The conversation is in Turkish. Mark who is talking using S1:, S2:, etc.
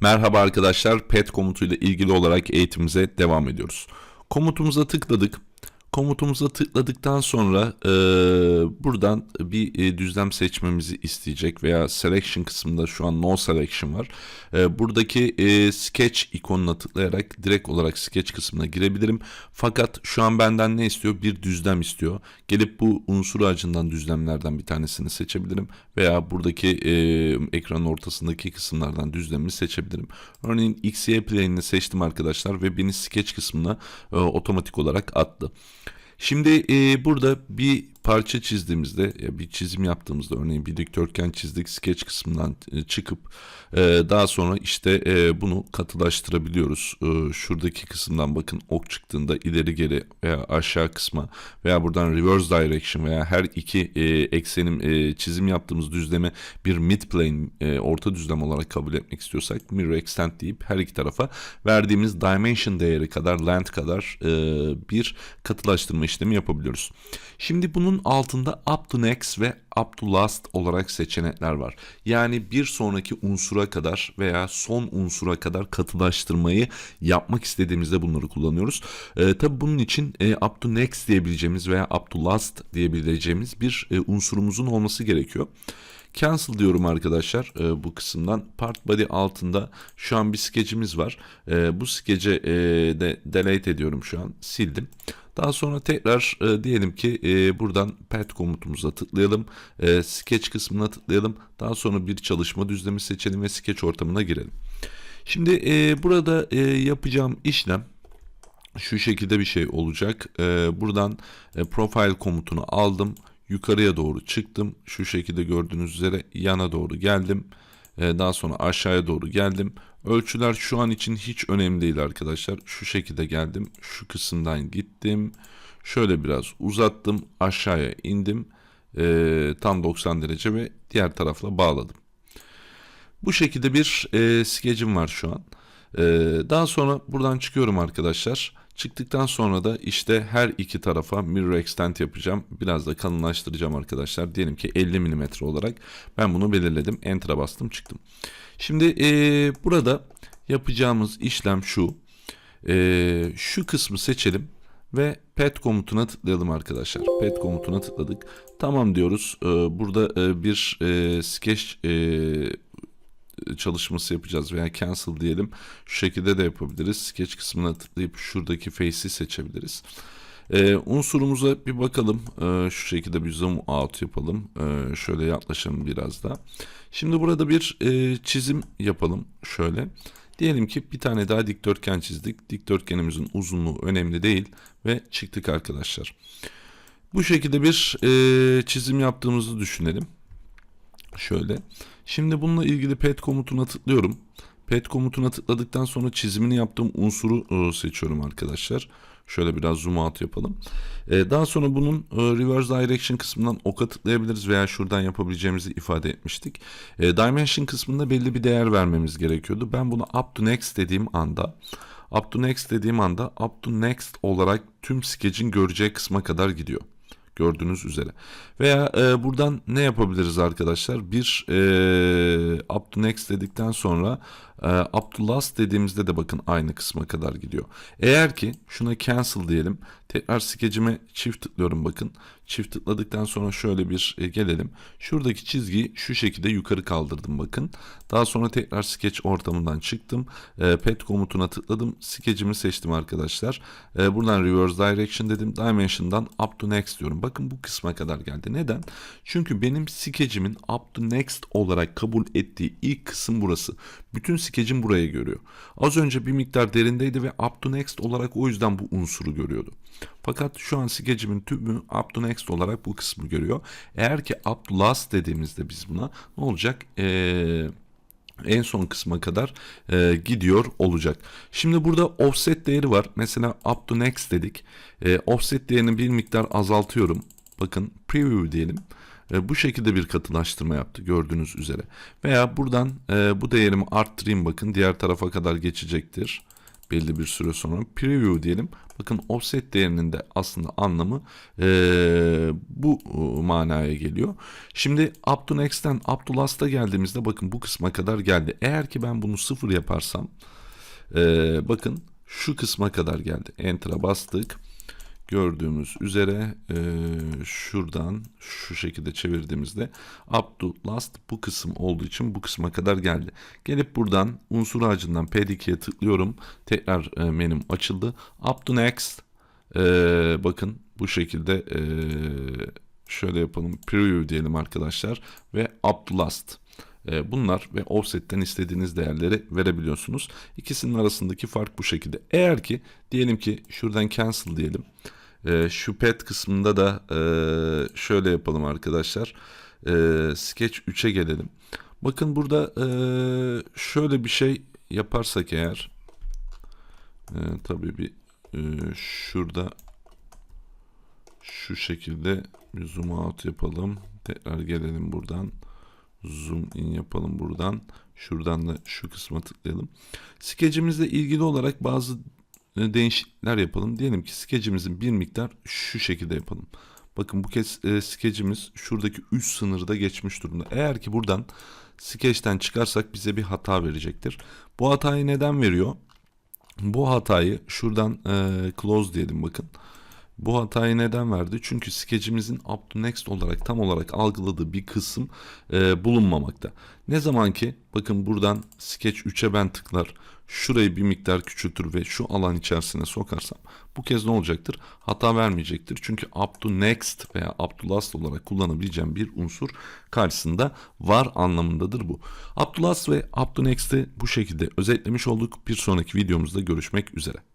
S1: Merhaba arkadaşlar, pet komutuyla ilgili olarak eğitimimize devam ediyoruz. Komutumuza tıkladık. Komutumuza tıkladıktan sonra e, buradan bir e, düzlem seçmemizi isteyecek veya selection kısmında şu an no selection var. E, buradaki e, sketch ikonuna tıklayarak direkt olarak sketch kısmına girebilirim. Fakat şu an benden ne istiyor? Bir düzlem istiyor. Gelip bu unsur ağacından düzlemlerden bir tanesini seçebilirim veya buradaki e, ekranın ortasındaki kısımlardan düzlemini seçebilirim. Örneğin XY plane'ini seçtim arkadaşlar ve beni sketch kısmına e, otomatik olarak attı. Şimdi e, burada bir parça çizdiğimizde ya bir çizim yaptığımızda örneğin bir dikdörtgen çizdik sketch kısmından e, çıkıp e, daha sonra işte e, bunu katılaştırabiliyoruz. Şuradaki kısımdan bakın ok çıktığında ileri geri veya aşağı kısma veya buradan reverse direction veya her iki eksenim çizim yaptığımız düzleme bir mid plane orta düzlem olarak kabul etmek istiyorsak mirror extend deyip her iki tarafa verdiğimiz dimension değeri kadar length kadar bir katılaştırma işlemi yapabiliyoruz. Şimdi bunun altında up to next ve up to last olarak seçenekler var. Yani bir sonraki unsura kadar veya son unsura kadar katılaştırmayı yapmak istediğimizde bunları kullanıyoruz. E, tabii bunun için e, up to next diyebileceğimiz veya up to last diyebileceğimiz bir e, unsurumuzun olması gerekiyor. Cancel diyorum arkadaşlar e, bu kısımdan. Part body altında şu an bir skecimiz var. E, bu skece e, de delete ediyorum şu an. Sildim. Daha sonra tekrar e, diyelim ki e, buradan pet komutumuza tıklayalım. E, sketch kısmına tıklayalım. Daha sonra bir çalışma düzlemi seçelim ve sketch ortamına girelim. Şimdi e, burada e, yapacağım işlem şu şekilde bir şey olacak. E, buradan e, profile komutunu aldım. Yukarıya doğru çıktım. Şu şekilde gördüğünüz üzere yana doğru geldim. E, daha sonra aşağıya doğru geldim. Ölçüler şu an için hiç önemli değil arkadaşlar. Şu şekilde geldim. Şu kısımdan gittim. Şöyle biraz uzattım. Aşağıya indim. E, tam 90 derece ve diğer tarafla bağladım. Bu şekilde bir e, skecim var şu an. E, daha sonra buradan çıkıyorum arkadaşlar. Çıktıktan sonra da işte her iki tarafa mirror extend yapacağım. Biraz da kalınlaştıracağım arkadaşlar. Diyelim ki 50 mm olarak ben bunu belirledim. Enter'a bastım çıktım. Şimdi e, burada yapacağımız işlem şu. E, şu kısmı seçelim ve pet komutuna tıklayalım arkadaşlar. Pet komutuna tıkladık. Tamam diyoruz. E, burada e, bir e, sketch e, çalışması yapacağız veya cancel diyelim. Şu şekilde de yapabiliriz. Sketch kısmına tıklayıp şuradaki face'i seçebiliriz. Ee, unsurumuza bir bakalım. Ee, şu şekilde bir zoom out yapalım. Ee, şöyle yaklaşalım biraz daha. Şimdi burada bir e, çizim yapalım. Şöyle. Diyelim ki bir tane daha dikdörtgen çizdik. Dikdörtgenimizin uzunluğu önemli değil ve çıktık arkadaşlar. Bu şekilde bir e, çizim yaptığımızı düşünelim. Şöyle. Şimdi bununla ilgili pet komutuna tıklıyorum. Pet komutuna tıkladıktan sonra çizimini yaptığım unsuru e, seçiyorum arkadaşlar. Şöyle biraz zoom out yapalım. E, daha sonra bunun e, reverse direction kısmından oka tıklayabiliriz veya şuradan yapabileceğimizi ifade etmiştik. E, dimension kısmında belli bir değer vermemiz gerekiyordu. Ben bunu up to next dediğim anda up to next dediğim anda up to next olarak tüm skecin göreceği kısma kadar gidiyor gördüğünüz üzere. Veya e, buradan ne yapabiliriz arkadaşlar? Bir e, up to next dedikten sonra e, up to last dediğimizde de bakın aynı kısma kadar gidiyor. Eğer ki şuna cancel diyelim. Tekrar skecime çift tıklıyorum bakın. Çift tıkladıktan sonra şöyle bir e, gelelim. Şuradaki çizgiyi şu şekilde yukarı kaldırdım bakın. Daha sonra tekrar sketch ortamından çıktım. E, pet komutuna tıkladım. Skecimi seçtim arkadaşlar. E, buradan reverse direction dedim. Dimension'dan up to next diyorum. Bakın bu kısma kadar geldi. Neden? Çünkü benim skecimin up to next olarak kabul ettiği ilk kısım burası. Bütün skecim buraya görüyor. Az önce bir miktar derindeydi ve up to next olarak o yüzden bu unsuru görüyordu. Fakat şu an skecimin tümü up to next olarak bu kısmı görüyor. Eğer ki up to last dediğimizde biz buna ne olacak? Eee en son kısma kadar e, gidiyor olacak. Şimdi burada offset değeri var. Mesela up to next dedik. E, offset değerini bir miktar azaltıyorum. Bakın preview diyelim. E, bu şekilde bir katılaştırma yaptı gördüğünüz üzere. Veya buradan e, bu değerimi arttırayım bakın diğer tarafa kadar geçecektir. Belli bir süre sonra. Preview diyelim. Bakın offset değerinin de aslında anlamı eee, bu e, manaya geliyor. Şimdi up to next'ten up to last'a geldiğimizde bakın bu kısma kadar geldi. Eğer ki ben bunu sıfır yaparsam eee, bakın şu kısma kadar geldi. Enter'a bastık. Gördüğümüz üzere eee, şuradan şu şekilde çevirdiğimizde up to last bu kısım olduğu için bu kısma kadar geldi. Gelip buradan unsur ağacından P2'ye tıklıyorum. Tekrar e, menüm açıldı. Up to next eee, bakın bu şekilde eee, şöyle yapalım. Preview diyelim arkadaşlar ve up to last. E, Bunlar ve offset'ten istediğiniz değerleri verebiliyorsunuz. İkisinin arasındaki fark bu şekilde. Eğer ki diyelim ki şuradan cancel diyelim. E, şu pet kısmında da e, şöyle yapalım arkadaşlar. E, sketch 3'e gelelim. Bakın burada e, şöyle bir şey yaparsak eğer e, tabii bir e, şurada şu şekilde bir zoom out yapalım. Tekrar gelelim buradan. Zoom in yapalım buradan. Şuradan da şu kısma tıklayalım. Skecimizle ilgili olarak bazı e, değişiklikler yapalım. Diyelim ki skecimizin bir miktar şu şekilde yapalım. Bakın bu kez e, skecimiz şuradaki üst sınırda geçmiş durumda. Eğer ki buradan skeçten çıkarsak bize bir hata verecektir. Bu hatayı neden veriyor? Bu hatayı şuradan e, close diyelim bakın. Bu hatayı neden verdi? Çünkü skecimizin up to next olarak tam olarak algıladığı bir kısım e, bulunmamakta. Ne zaman ki bakın buradan sketch 3'e ben tıklar şurayı bir miktar küçültür ve şu alan içerisine sokarsam bu kez ne olacaktır? Hata vermeyecektir. Çünkü up to next veya up to last olarak kullanabileceğim bir unsur karşısında var anlamındadır bu. Up to last ve up to next'i bu şekilde özetlemiş olduk. Bir sonraki videomuzda görüşmek üzere.